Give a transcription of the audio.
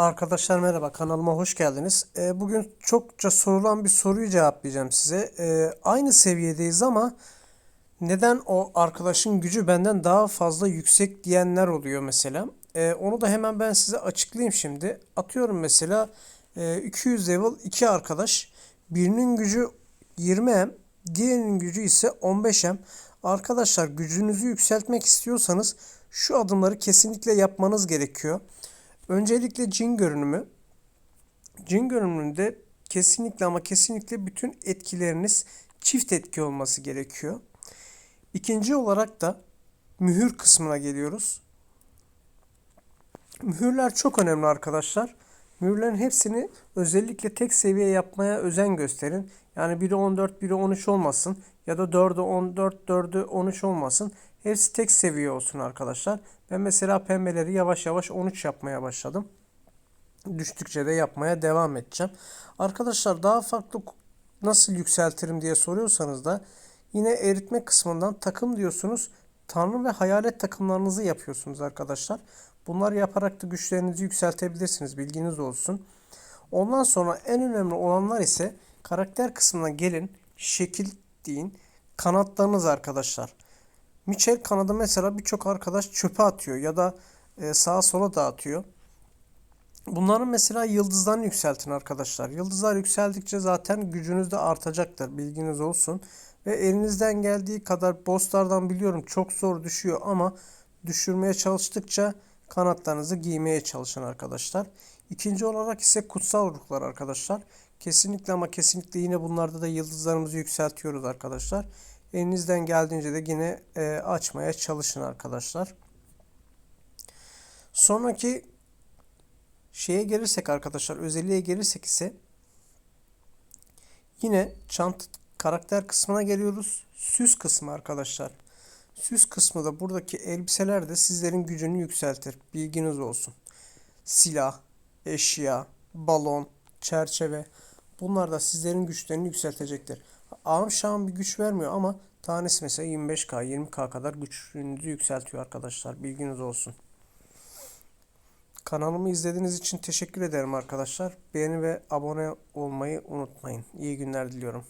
Arkadaşlar merhaba kanalıma hoş geldiniz. Ee, bugün çokça sorulan bir soruyu cevaplayacağım size. Ee, aynı seviyedeyiz ama neden o arkadaşın gücü benden daha fazla yüksek diyenler oluyor mesela. Ee, onu da hemen ben size açıklayayım şimdi. Atıyorum mesela e, 200 level iki arkadaş. Birinin gücü 20M, diğerinin gücü ise 15M. Arkadaşlar gücünüzü yükseltmek istiyorsanız şu adımları kesinlikle yapmanız gerekiyor. Öncelikle cin görünümü. Cin görünümünde kesinlikle ama kesinlikle bütün etkileriniz çift etki olması gerekiyor. İkinci olarak da mühür kısmına geliyoruz. Mühürler çok önemli arkadaşlar. Mühürlerin hepsini özellikle tek seviye yapmaya özen gösterin. Yani biri 14, biri 13 olmasın ya da 4'ü 14, 4'ü 13 olmasın. Hepsi tek seviye olsun arkadaşlar. Ben mesela pembeleri yavaş yavaş 13 yapmaya başladım. Düştükçe de yapmaya devam edeceğim. Arkadaşlar daha farklı nasıl yükseltirim diye soruyorsanız da yine eritme kısmından takım diyorsunuz. Tanrı ve hayalet takımlarınızı yapıyorsunuz arkadaşlar. Bunlar yaparak da güçlerinizi yükseltebilirsiniz. Bilginiz olsun. Ondan sonra en önemli olanlar ise karakter kısmına gelin. Şekil deyin. Kanatlarınız arkadaşlar. Michel kanadı mesela birçok arkadaş çöpe atıyor ya da e, sağa sola dağıtıyor. Bunların mesela yıldızlarını yükseltin arkadaşlar. Yıldızlar yükseldikçe zaten gücünüz de artacaktır. Bilginiz olsun. Ve elinizden geldiği kadar bosslardan biliyorum çok zor düşüyor ama düşürmeye çalıştıkça kanatlarınızı giymeye çalışın arkadaşlar. İkinci olarak ise kutsal ruhlar arkadaşlar. Kesinlikle ama kesinlikle yine bunlarda da yıldızlarımızı yükseltiyoruz arkadaşlar. Elinizden geldiğince de yine e, açmaya çalışın arkadaşlar. Sonraki şeye gelirsek arkadaşlar özelliğe gelirsek ise yine çant karakter kısmına geliyoruz. Süs kısmı arkadaşlar. Süs kısmı da buradaki elbiseler de sizlerin gücünü yükseltir. Bilginiz olsun. Silah, eşya, balon, çerçeve bunlar da sizlerin güçlerini yükseltecektir. Ağım şahım bir güç vermiyor ama tanesi mesela 25k 20k kadar gücünüzü yükseltiyor arkadaşlar. Bilginiz olsun. Kanalımı izlediğiniz için teşekkür ederim arkadaşlar. Beğeni ve abone olmayı unutmayın. İyi günler diliyorum.